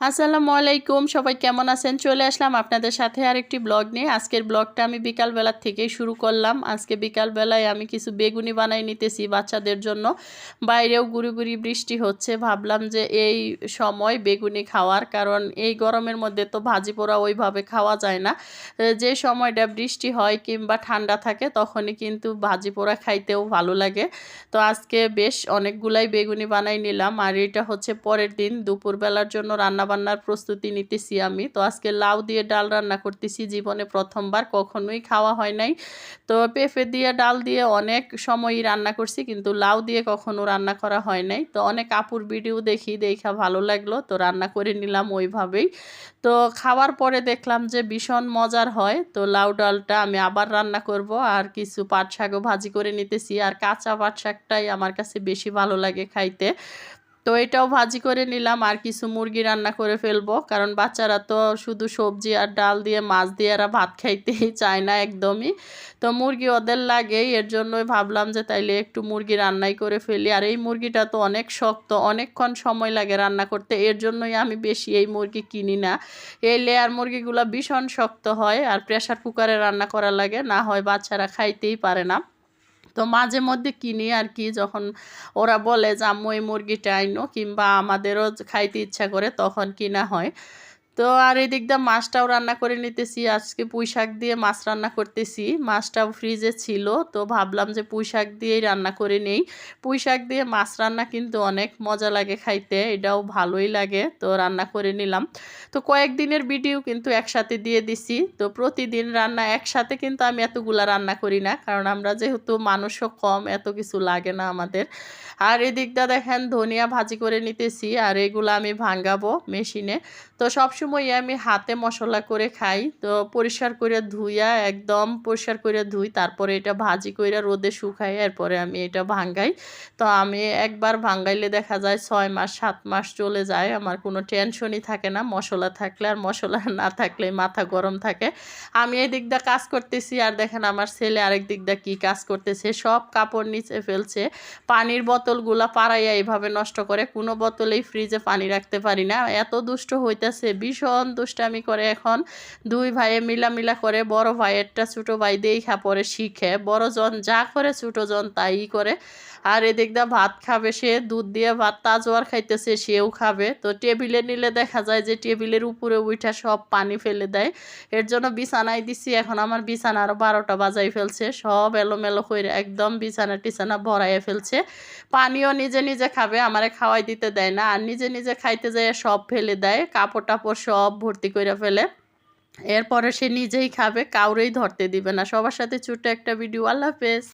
আসসালামু আলাইকুম, সবাই কেমন আছেন? চলে আসলাম আপনাদের সাথে আরেকটি ব্লগ নিয়ে। আজকের ব্লগটা আমি বিকালবেলার থেকেই শুরু করলাম। আজকে বিকালবেলায় আমি কিছু বেগুনি বানাই নিতেছি বাচ্চাদের জন্য। বাইরেও গুড়ি গুড়ি বৃষ্টি হচ্ছে। ভাবলাম যে এই সময় বেগুনি খাওয়ার, কারণ এই গরমের মধ্যে তো ভাজি পোড়া ওইভাবে খাওয়া যায় না। যে সময়টা বৃষ্টি হয় কিংবা ঠান্ডা থাকে, তখনই কিন্তু ভাজি পোড়া খাইতেও ভালো লাগে। তো আজকে বেশ অনেকগুলাই বেগুনি বানাই নিলাম। আর এটা হচ্ছে পরের দিন। দুপুরবেলার জন্য রান্না বান্নার প্রস্তুতি নিতেছি আমি। তো আজকে লাউ দিয়ে ডাল রান্না করতেছি। জীবনে প্রথমবার কখনোই খাওয়া হয় নাই। তো পেঁপে দিয়ে ডাল দিয়ে অনেক সময়ই রান্না করছি কিন্তু লাউ দিয়ে কখনো রান্না করা হয় নাই। তো অনেক আপুর ভিডিও দেখি, দেখা ভালো লাগল। তো রান্না করে নিলাম ওইভাবেই। তো খাওয়ার পরে দেখলাম যে ভীষণ মজার হয়। তো লাউ ডালটা আমি আবার রান্না করব আর কিছু পাট শাকও ভাজি করে নিতেছি। আর কাঁচা পাট শাকটাই আমার কাছে বেশি ভালো লাগে খাইতে। তো এটাও ভাজি করে নিলাম। আর কিছু মুরগি রান্না করে ফেলব। কারণ বাচ্চারা তো শুধু সবজি আর ডাল দিয়ে, মাছ দিয়ে এরা ভাত খাইতেই চায় না একদমই। তো মুরগি ওদের লাগে এর জন্যই ভাবলাম যে তাইলে একটু মুরগি রান্নাই করে ফেলি। আর এই মুরগিটা তো অনেক শক্ত, অনেকক্ষণ সময় লাগে রান্না করতে। এর জন্যই আমি বেশি এই মুরগি কিনি না। এই লেয়ার মুরগিগুলো ভীষণ শক্ত হয়। আর প্রেশার কুকারে রান্না করা লাগে। না হয় বাচ্চারা খাইতেই পারে না। তো মাঝে মধ্যে কিনি আর কি, যখন ওরা বলে যে, আম্মু, এই মুরগিটা আইনো কিংবা আমাদেরও খাইতে ইচ্ছা করে, তখন কিনা হয়। তো আর এই দিয়ে মাছটাও রান্না করে নিতেছি। আজকে পুঁই শাক দিয়ে মাছ রান্না করতেছি। মাছটাও ফ্রিজে ছিল, তো ভাবলাম যে পুঁই শাক দিয়েই রান্না করে নেই। পুঁই শাক দিয়ে মাছ রান্না কিন্তু অনেক মজা লাগে খাইতে, এটাও ভালোই লাগে, তো রান্না করে নিলাম। তো কয়েকদিনের ভিডিও কিন্তু একসাথে দিয়ে দিছি, তো প্রতিদিন রান্না একসাথে কিন্তু আমি এতগুলা রান্না করি না, কারণ আমরা যেহেতু মানুষও কম, এত কিছু লাগে না আমাদের। আর এদিকটা দেখেন ধনিয়া ভাজি করে নিতেছি, আর এগুলো আমি ভাঙ্গাবো মেশিনে। তো সবসময় আমি হাতে মশলা করে খাই। তো পরিষ্কার করে ধুইয়া, একদম পরিষ্কার করে ধুই, তারপরে এটা ভাজি করে রোদে শুকাই, এরপরে আমি এটা ভাঙ্গাই। তো আমি একবার ভাঙ্গাইলে দেখা যায় ছয় মাস, সাত মাস চলে যায়, আমার কোনো টেনশনই থাকে না, মশলা থাকলে আর মশলা না থাকলে মাথা গরম থাকে। আমি এই দিকটা কাজ করতেছি, আর দেখেন আমার ছেলে আরেক দিকটা কি কাজ করতেছে, সব কাপড় নিচে ফেলছে, পানির বোতলগুলা পাড়াইয়া এইভাবে নষ্ট করে, কোনো বোতলেই ফ্রিজে পানি রাখতে পারি না। এত দুষ্ট হইতেছে ভীষণ দুষ্টামি করে এখন। দুই ভাইয়ে মিলামিলা করে বড় ভাইয়েরটা ছোটো ভাই দেখা পরে শিখে। বড় জন যা করে, ছোটো জন তাই করে। আর এদিক ভাত খাবে সে, দুধ দিয়ে ভাত তাজোয়ার খাইতেছে, সেও খাবে। তো টেবিলে নিলে দেখা যায় যে টেবিলের উপরে উঠা সব পানি ফেলে দেয়। এর জন্য বিছানায় দিছি, এখন আমার বিছানা আরও বারোটা বাজাই ফেলছে। সব এলোমেলো করে একদম বিছানা টিছানা ভরাইয়ে ফেলছে। পানিও নিজে নিজে খাবে, আমারে খাওয়াই দিতে দেয় না। আর নিজে নিজে খাইতে যায় সব ফেলে দেয়। কাপড় টাপড় সব ভর্তি করে ফেলে। এরপরে সে নিজেই খাবে, কাউরেই ধরতে দিবে না। সবার সাথে ছোট্ট একটা ভিডিও আল্লাহ হাফেজ।